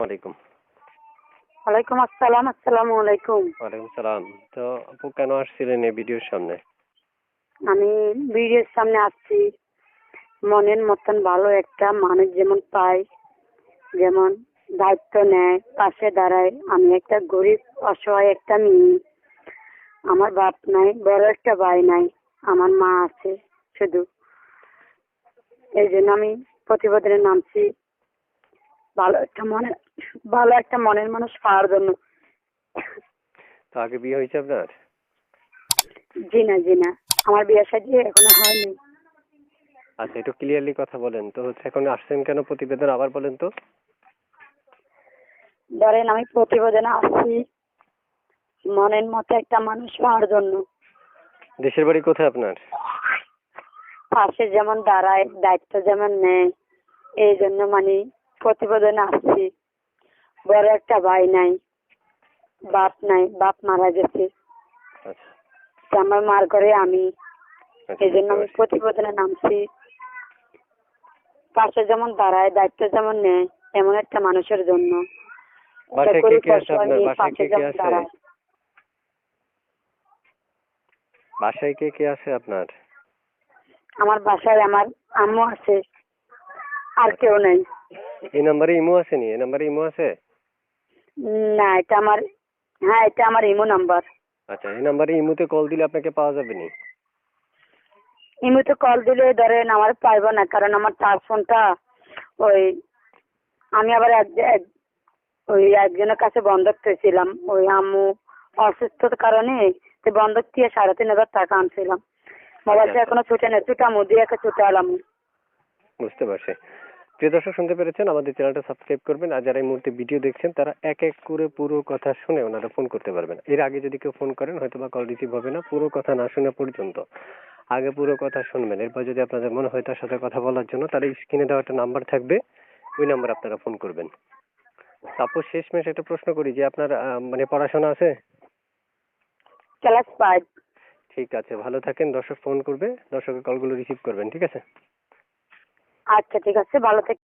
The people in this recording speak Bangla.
ওয়ালাইকুম ওয়ালাইকুম আসসালাম আসসালামু আলাইকুম। ওয়ালাইকুম সালাম। তো আপু কেন আসছিলেন এই ভিডিওর সামনে? আমি ভিডিওর সামনে আসছি। মনের মতন ভালো একটা মানুষ যেমন পাই যেমন দায়িত্ব নেয় পাশে দাঁড়ায়। আমি একটা গরিব অসহায় একটা মেয়ে। আমার বাপ নাই বড় একটা ভাই নাই আমার মা আছে শুধু। এই জন্য আমি প্রতিবেদনে নামছি। ভালো একটা মনে ভালো একটা মনের মানুষ পাওয়ার জন্য। তো আগে বিয়ে হয়েছে আপনার? জি না জি না। আমার বিয়ে শাদী এখনও হয়নি। আচ্ছা একটু ক্লিয়ারলি কথা বলেন তো। হচ্ছে এখন আসছেন কেন প্রতিবেদন আবার বলেন তো। ধরেন আমি প্রতিবেদনে আসছি মনের মতো একটা মানুষ পাওয়ার জন্য। দেশের বাড়ি কোথায় আপনার? পাশে যেমন দাঁড়ায় দায়িত্ব যেমন নেয় এই জন্য মানে প্রতিবেদনে আসছি বড় একটা ভাই নাই বাপ নাই বাপ মারা গেছে। আচ্ছা। আমার মার ঘরে আমি। আচ্ছা, এই জন্য আমি প্রতিবেদনে নামছি। পাশে যেমন দাঁড়ায় দায়িত্ব যেমন নেয় এমন একটা মানুষের জন্য। বাসায় কে কে আছে আপনার? আমার বাসায় আমার আম্মু আছে আর কেউ নেই। এই নাম্বারে ইমো আছে নি? এই নাম্বারে ইমো আছে? না এটা আমার হ্যাঁ এটা আমার ইমো নাম্বার। আচ্ছা এই নাম্বারে ইমোতে কল দিলে আপনাকে পাওয়া যাবে নি? ইমোতে কল দিলে ধরেন আমার পাইবো না কারণ আমার টাচ ফোনটা ওই আমি আবার এক ওই একজনের কাছে বন্ধক পেয়েছিলাম। ওই আম্মু অসুস্থতার কারণে তো বন্ধক দিয়ে সাড়ে তিন হাজার টাকা আনছিলাম। মোবাইলটা আচ্ছা। এখনও ছুটে নেই ছুটা মুদিয়ে একে ছুটে এলাম বুঝতে পারছি। প্রিয় দর্শক শুনতে পেরেছেন? আমাদের চ্যানেলটা সাবস্ক্রাইব করবেন। আর যারা এই মুহূর্তে ভিডিও দেখছেন তারা এক এক করে পুরো কথা শুনে ওনারা ফোন করতে পারবেন। এর আগে যদি কেউ ফোন করেন হয়তো বা কল রিসিভ হবে না পুরো কথা না শোনা পর্যন্ত। আগে পুরো কথা শুনবেন। এরপর যদি আপনাদের মনে হয় তার সাথে কথা বলার জন্য তাহলে স্ক্রিনে দেওয়া একটা নাম্বার থাকবে। ওই নাম্বার আপনারা ফোন করবেন। তারপর শেষ শেষমেশ একটা প্রশ্ন করি যে আপনার মানে পড়াশোনা আছে? ক্লাস ফাইভ ঠিক আছে ভালো থাকেন। দর্শক ফোন করবে দর্শকের কলগুলো রিসিভ করবেন ঠিক আছে? আচ্ছা ঠিক আছে ভালো থেকে